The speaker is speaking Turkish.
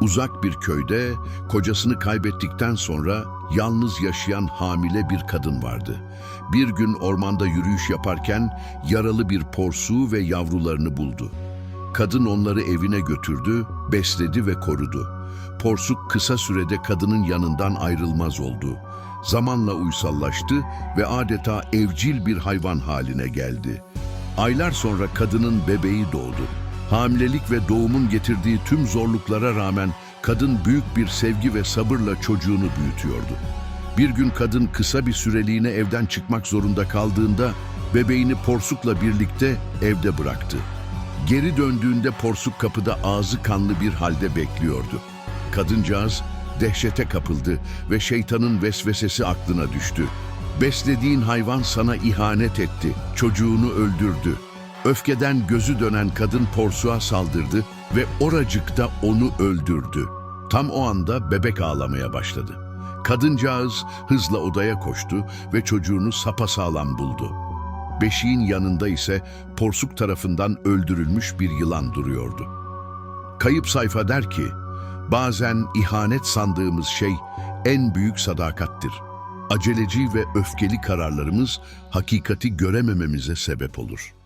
Uzak bir köyde kocasını kaybettikten sonra yalnız yaşayan hamile bir kadın vardı. Bir gün ormanda yürüyüş yaparken yaralı bir porsuğu ve yavrularını buldu. Kadın onları evine götürdü, besledi ve korudu. Porsuk kısa sürede kadının yanından ayrılmaz oldu. Zamanla uysallaştı ve adeta evcil bir hayvan haline geldi. Aylar sonra kadının bebeği doğdu. Hamilelik ve doğumun getirdiği tüm zorluklara rağmen kadın büyük bir sevgi ve sabırla çocuğunu büyütüyordu. Bir gün kadın kısa bir süreliğine evden çıkmak zorunda kaldığında bebeğini porsukla birlikte evde bıraktı. Geri döndüğünde porsuk kapıda ağzı kanlı bir halde bekliyordu. Kadıncağız dehşete kapıldı ve şeytanın vesvesesi aklına düştü. Beslediğin hayvan sana ihanet etti, çocuğunu öldürdü. Öfkeden gözü dönen kadın porsuğa saldırdı ve oracıkta onu öldürdü. Tam o anda bebek ağlamaya başladı. Kadıncağız hızla odaya koştu ve çocuğunu sapasağlam buldu. Beşiğin yanında ise porsuk tarafından öldürülmüş bir yılan duruyordu. Kayıp sayfa der ki, bazen ihanet sandığımız şey en büyük sadakattir. Aceleci ve öfkeli kararlarımız hakikati göremememize sebep olur.''